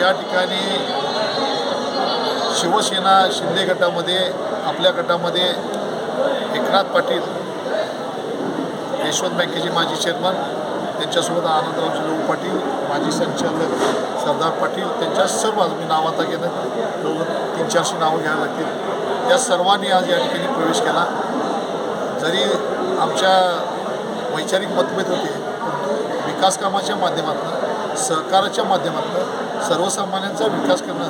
या ठिकाणी शिवसेना शिंदे गटामध्ये आपल्या गटामध्ये एकनाथ पाटील यशवंत बँकेचे माजी चेअरमन त्यांच्यासोबत आनंदराव चिलू पाटील माजी संचालक सरदार पाटील त्यांच्या सर्व मी नाव आता घेणं दोन तीन चारशे नावं घ्यायला लागतील. या सर्वांनी आज या ठिकाणी प्रवेश केला. जरी आमच्या वैचारिक मतभेद होते परंतु विकास कामाच्या माध्यमातून सहकाराच्या माध्यमातून सर्वसामान्यांचा विकास करणं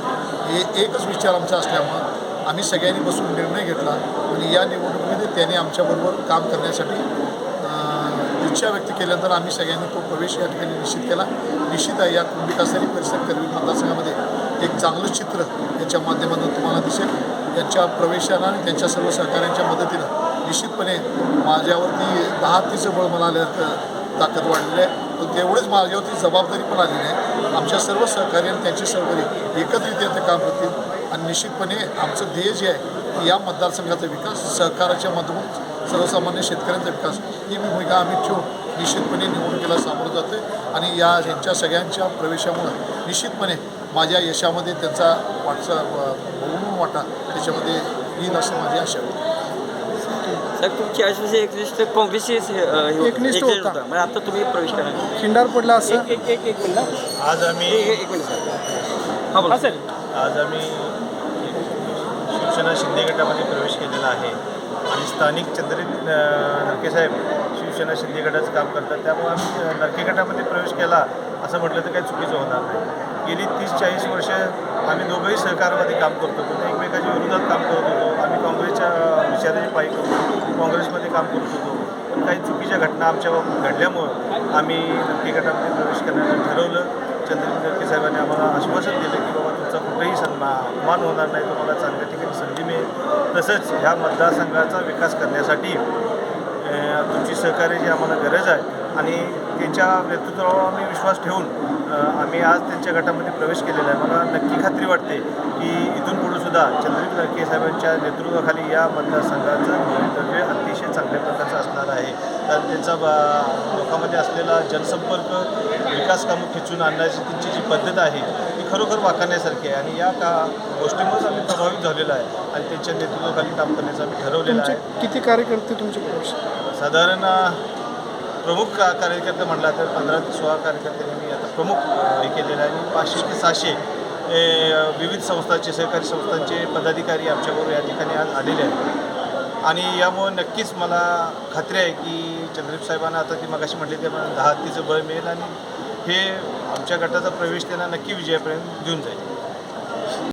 हे एकच विचार आमचा असल्यामुळं आम्ही सगळ्यांनी बसून निर्णय घेतला आणि या निवडणुकीमध्ये त्यांनी आमच्याबरोबर काम करण्यासाठी इच्छा व्यक्त केल्यानंतर आम्ही सगळ्यांनी तो प्रवेश या ठिकाणी निश्चित केला. निश्चित आहे या कुंभिकासरी परिसर करवी मतदारसंघामध्ये एक चांगलं चित्र याच्या माध्यमातून तुम्हाला दिसेल. यांच्या प्रवेशानं आणि त्यांच्या सर्व सहकाऱ्यांच्या मदतीनं निश्चितपणे माझ्यावरती दहा तीचं बळ मला आल्यासारखं ताकद वाढलेली आहे. पण तेवढेच माझ्यावरती जबाबदारी पण आलेली आहे. आमच्या सर्व सहकारी आणि त्यांचे सहकारी एकत्रित ते काम करतील. आणि निश्चितपणे आमचं ध्येय जे आहे की या मतदारसंघाचा विकास सहकाराच्या माध्यमातून सर्वसामान्य शेतकऱ्यांचा विकास ही भूमिका आम्ही ठेवून निश्चितपणे निवडणुकीला सामोरं जातो आणि या ह्यांच्या सगळ्यांच्या प्रवेशामुळं निश्चितपणे माझ्या यशामध्ये त्यांचा वाटचा बहुमूल वाटा त्याच्यामध्ये येईल असं माझी आशा आहे. साहेब तुमची आशुषे एकनिष्ठ काँग्रेसची एकनिष्ठ होता. म्हणजे आता तुम्ही प्रवेश करा. खिंडार पडला असं? एक एक एक एक मिनिट आज आम्ही एक एक मिनिट साहेब हां बोला. सर. आज आम्ही शिवसेना शिंदे गटामध्ये प्रवेश केलेला आहे. आणि स्थानिक चंद्रित नरकेसाहेब शिवसेना शिंदे गटाचं काम करतात. त्यामुळे आम्ही अ, नरके गटामध्ये प्रवेश केला असं म्हटलं तर काही चुकीचं होणार नाही. गेली तीस चाळीस वर्ष आम्ही दोघंही सहकारामध्ये काम करत. होतो ते एकमेकाच्या विरोधात काम करत होतो. आम्ही काँग्रेसच्या विचाराने विचाराची पायी काँग्रेसमध्ये काम करत होतो. पण काही चुकीच्या घटना आमच्या घडल्यामुळं आम्ही नक्की गटामध्ये प्रवेश करण्याचं ठरवलं. चंद्रकांत नक्की साहेबांनी आम्हाला आश्वासन दिलं की बाबा तुमचा कुठेही सन्मान अपमान होणार नाही. तुम्हाला चांगल्या ठिकाणी संधी मिळेल. तसंच ह्या मतदारसंघाचा विकास करण्यासाठी तुमची सहकार्याची आम्हाला गरज आहे आणि त्यांच्या नेतृत्वावर आम्ही विश्वास ठेवून आम्ही आज त्यांच्या गटामध्ये प्रवेश केलेला आहे. मला नक्की खात्री वाटते की इथून पुढे सुद्धा चंद्रपूर नरके साहेबांच्या नेतृत्वाखाली या मतदारसंघाचं भवितव्य अतिशय चांगल्या प्रकारचं असणार आहे. कारण त्यांचा बा- लोकांमध्ये असलेला जनसंपर्क विकास कामं खिचून आणण्याची त्यांची जी पद्धत आहे ती खरोखर वाखाणण्यासारखी आहे. आणि या का गोष्टीमुळेच आम्ही प्रभावित झालेलो आहे आणि त्यांच्या नेतृत्वाखाली काम करण्याचं आम्ही ठरवलेलं आहे. किती कार्यकर्ते तुमचे साधारण प्रमुख का कार्यकर्ते म्हटला तर पंधरा ते सोळा कार्यकर्त्यांनी मी आता प्रमुख हे केलेलं आहे. आणि पाचशे ते सहाशे हे, विविध संस्थांचे सहकारी संस्थांचे पदाधिकारी आमच्याबरोबर या ठिकाणी आज आलेले आहेत. आणि यामुळं नक्कीच मला खात्री आहे की चंद्रदीप साहेबांना आता ती मगाशी म्हटली ते दहा हत्तीचं बळ मिळेल आणि हे आमच्या गटाचा प्रवेश त्यांना नक्की विजयापर्यंत घेऊन जाईल.